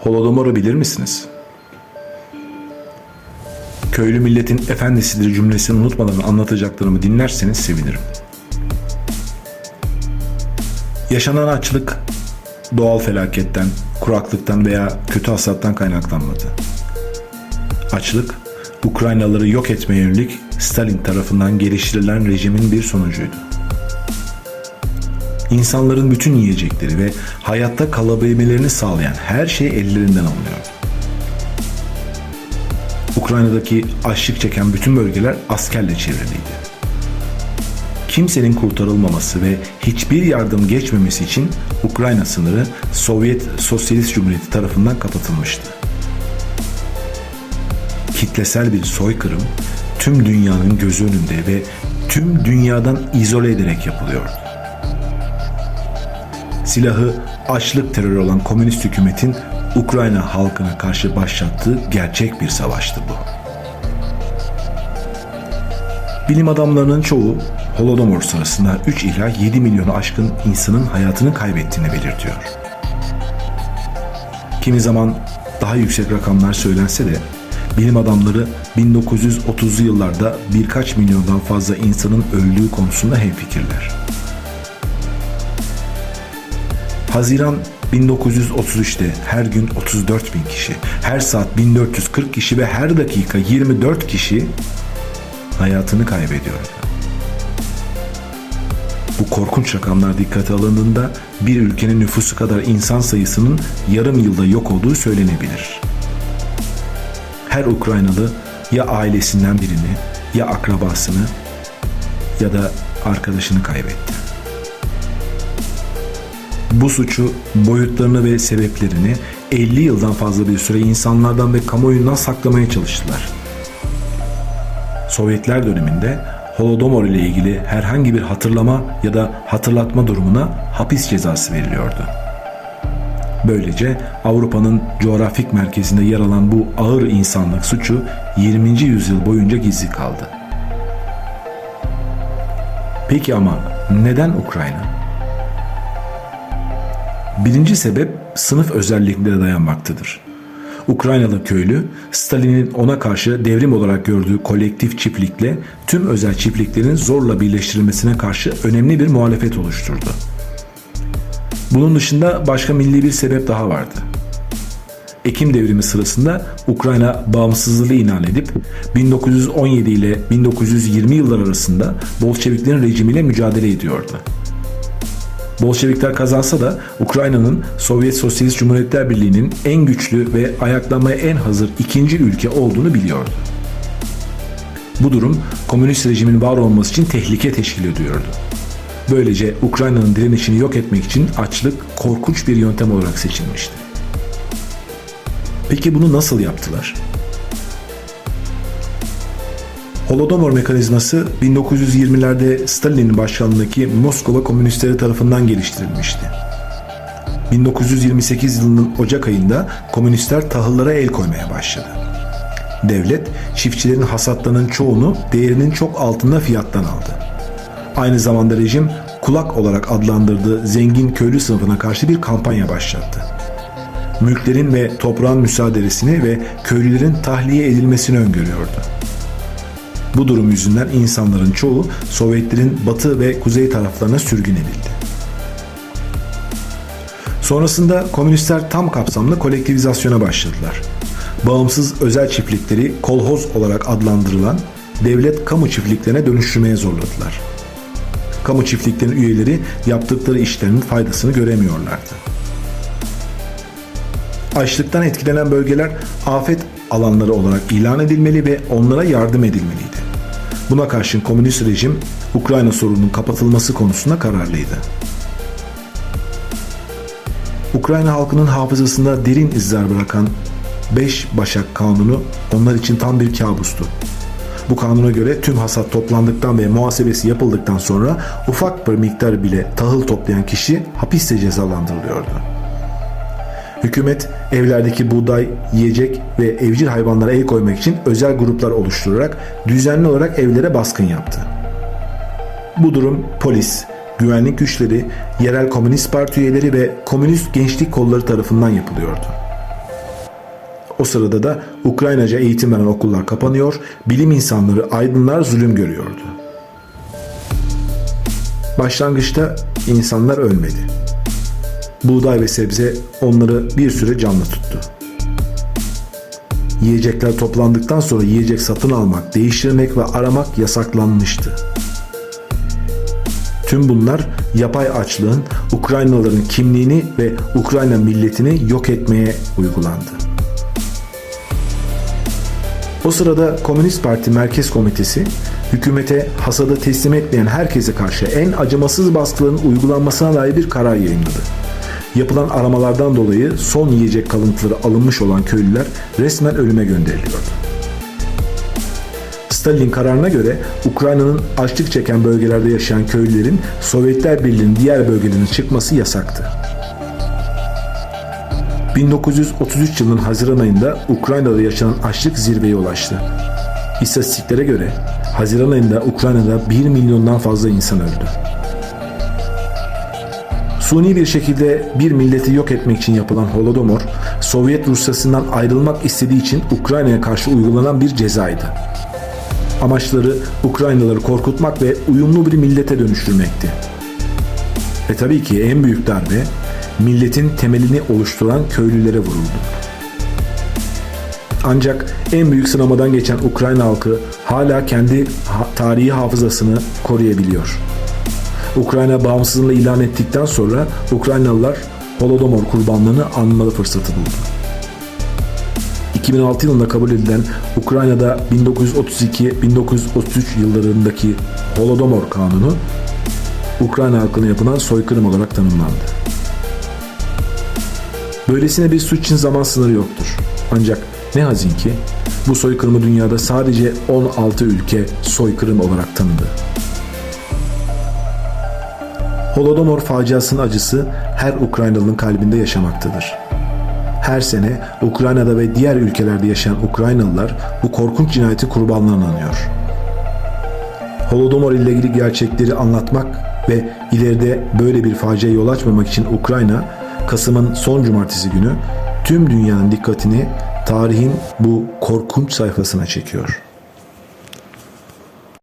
Holodomor'u bilir misiniz? Köylü milletin efendisidir cümlesini unutmadan anlatacaklarımı dinlerseniz sevinirim. Yaşanan açlık doğal felaketten, kuraklıktan veya kötü hasattan kaynaklanmadı. Açlık, Ukraynalıları yok etmeye yönelik Stalin tarafından geliştirilen rejimin bir sonucuydu. İnsanların bütün yiyecekleri ve hayatta kalabilmelerini sağlayan her şey ellerinden alınıyordu. Ukrayna'daki açlık çeken bütün bölgeler askerle çevriliydi. Kimsenin kurtarılmaması ve hiçbir yardım geçmemesi için Ukrayna sınırı Sovyet Sosyalist Cumhuriyeti tarafından kapatılmıştı. Kitlesel bir soykırım tüm dünyanın gözü önünde ve tüm dünyadan izole ederek yapılıyordu. Silahı açlık terörü olan komünist hükümetin Ukrayna halkına karşı başlattığı gerçek bir savaştı bu. Bilim adamlarının çoğu Holodomor sırasında 3 ila 7 milyonu aşkın insanın hayatını kaybettiğini belirtiyor. Kimi zaman daha yüksek rakamlar söylense de bilim adamları 1930'lu yıllarda birkaç milyondan fazla insanın öldüğü konusunda hemfikirler. Haziran 1933'te her gün 34 bin kişi, her saat 1440 kişi ve her dakika 24 kişi hayatını kaybediyor. Bu korkunç rakamlar dikkate alındığında bir ülkenin nüfusu kadar insan sayısının yarım yılda yok olduğu söylenebilir. Her Ukraynalı ya ailesinden birini ya akrabasını ya da arkadaşını kaybetti. Bu suçu, boyutlarını ve sebeplerini 50 yıldan fazla bir süre insanlardan ve kamuoyundan saklamaya çalıştılar. Sovyetler döneminde Holodomor ile ilgili herhangi bir hatırlama ya da hatırlatma durumuna hapis cezası veriliyordu. Böylece Avrupa'nın coğrafik merkezinde yer alan bu ağır insanlık suçu 20. yüzyıl boyunca gizli kaldı. Peki ama neden Ukrayna? Birinci sebep sınıf özelliklere dayanmaktadır. Ukraynalı köylü Stalin'in ona karşı devrim olarak gördüğü kolektif çiftlikle tüm özel çiftliklerin zorla birleştirilmesine karşı önemli bir muhalefet oluşturdu. Bunun dışında başka milli bir sebep daha vardı. Ekim devrimi sırasında Ukrayna bağımsızlığı ilan edip 1917 ile 1920 yıllar arasında Bolşeviklerin rejimiyle mücadele ediyordu. Bolşevikler kazansa da Ukrayna'nın Sovyet Sosyalist Cumhuriyetler Birliği'nin en güçlü ve ayaklanmaya en hazır ikinci ülke olduğunu biliyordu. Bu durum komünist rejimin var olması için tehlike teşkil ediyordu. Böylece Ukrayna'nın direnişini yok etmek için açlık korkunç bir yöntem olarak seçilmişti. Peki bunu nasıl yaptılar? Holodomor mekanizması 1920'lerde Stalin'in başkanlığındaki Moskova komünistleri tarafından geliştirilmişti. 1928 yılının Ocak ayında komünistler tahıllara el koymaya başladı. Devlet çiftçilerin hasatlarının çoğunu değerinin çok altında fiyattan aldı. Aynı zamanda rejim kulak olarak adlandırdığı zengin köylü sınıfına karşı bir kampanya başlattı. Mülklerin ve toprağın müsaadelesini ve köylülerin tahliye edilmesini öngörüyordu. Bu durum yüzünden insanların çoğu Sovyetlerin batı ve kuzey taraflarına sürgün edildi. Sonrasında komünistler tam kapsamlı kolektivizasyona başladılar. Bağımsız özel çiftlikleri kolhoz olarak adlandırılan devlet kamu çiftliklerine dönüştürmeye zorladılar. Kamu çiftliklerinin üyeleri yaptıkları işlerin faydasını göremiyorlardı. Açlıktan etkilenen bölgeler afet alanları olarak ilan edilmeli ve onlara yardım edilmeliydi. Buna karşın komünist rejim Ukrayna sorununun kapatılması konusunda kararlıydı. Ukrayna halkının hafızasında derin izler bırakan 5 Başak Kanunu onlar için tam bir kabustu. Bu kanuna göre tüm hasat toplandıktan ve muhasebesi yapıldıktan sonra ufak bir miktar bile tahıl toplayan kişi hapiste cezalandırılıyordu. Hükümet evlerdeki buğday, yiyecek ve evcil hayvanlara el koymak için özel gruplar oluşturarak düzenli olarak evlere baskın yaptı. Bu durum polis, güvenlik güçleri, yerel komünist parti üyeleri ve komünist gençlik kolları tarafından yapılıyordu. O sırada da Ukraynaca eğitim veren okullar kapanıyor, bilim insanları, aydınlar zulüm görüyordu. Başlangıçta insanlar ölmedi. Buğday ve sebze onları bir süre canlı tuttu. Yiyecekler toplandıktan sonra yiyecek satın almak, değiştirmek ve aramak yasaklanmıştı. Tüm bunlar yapay açlığın Ukraynalıların kimliğini ve Ukrayna milletini yok etmeye uygulandı. O sırada Komünist Parti Merkez Komitesi hükümete hasadı teslim etmeyen herkese karşı en acımasız baskıların uygulanmasına dair bir karar yayınladı. Yapılan aramalardan dolayı son yiyecek kalıntıları alınmış olan köylüler resmen ölüme gönderiliyordu. Stalin kararına göre Ukrayna'nın açlık çeken bölgelerde yaşayan köylülerin Sovyetler Birliği'nin diğer bölgelerine çıkması yasaktı. 1933 yılının Haziran ayında Ukrayna'da yaşanan açlık zirveye ulaştı. İstatistiklere göre Haziran ayında Ukrayna'da 1 milyondan fazla insan öldü. Suni bir şekilde bir milleti yok etmek için yapılan Holodomor, Sovyet Rusyası'ndan ayrılmak istediği için Ukrayna'ya karşı uygulanan bir cezaydı. Amaçları Ukraynalıları korkutmak ve uyumlu bir millete dönüştürmekti. Ve tabii ki en büyük darbe milletin temelini oluşturan köylülere vuruldu. Ancak en büyük sınamadan geçen Ukrayna halkı hala kendi tarihi hafızasını koruyabiliyor. Ukrayna bağımsızlığını ilan ettikten sonra Ukraynalılar Holodomor kurbanlığını anmalı fırsatı buldu. 2006 yılında kabul edilen Ukrayna'da 1932-1933 yıllarındaki Holodomor Kanunu Ukrayna halkına yapılan soykırım olarak tanımlandı. Böylesine bir suç için zaman sınırı yoktur. Ancak ne hazin ki bu soykırımı dünyada sadece 16 ülke soykırım olarak tanıdı. Holodomor faciasının acısı her Ukraynalı'nın kalbinde yaşamaktadır. Her sene Ukrayna'da ve diğer ülkelerde yaşayan Ukraynalılar bu korkunç cinayeti kurbanlarına anıyor. Holodomor ile ilgili gerçekleri anlatmak ve ileride böyle bir faciaya yol açmamak için Ukrayna, Kasım'ın son cumartesi günü tüm dünyanın dikkatini tarihin bu korkunç sayfasına çekiyor.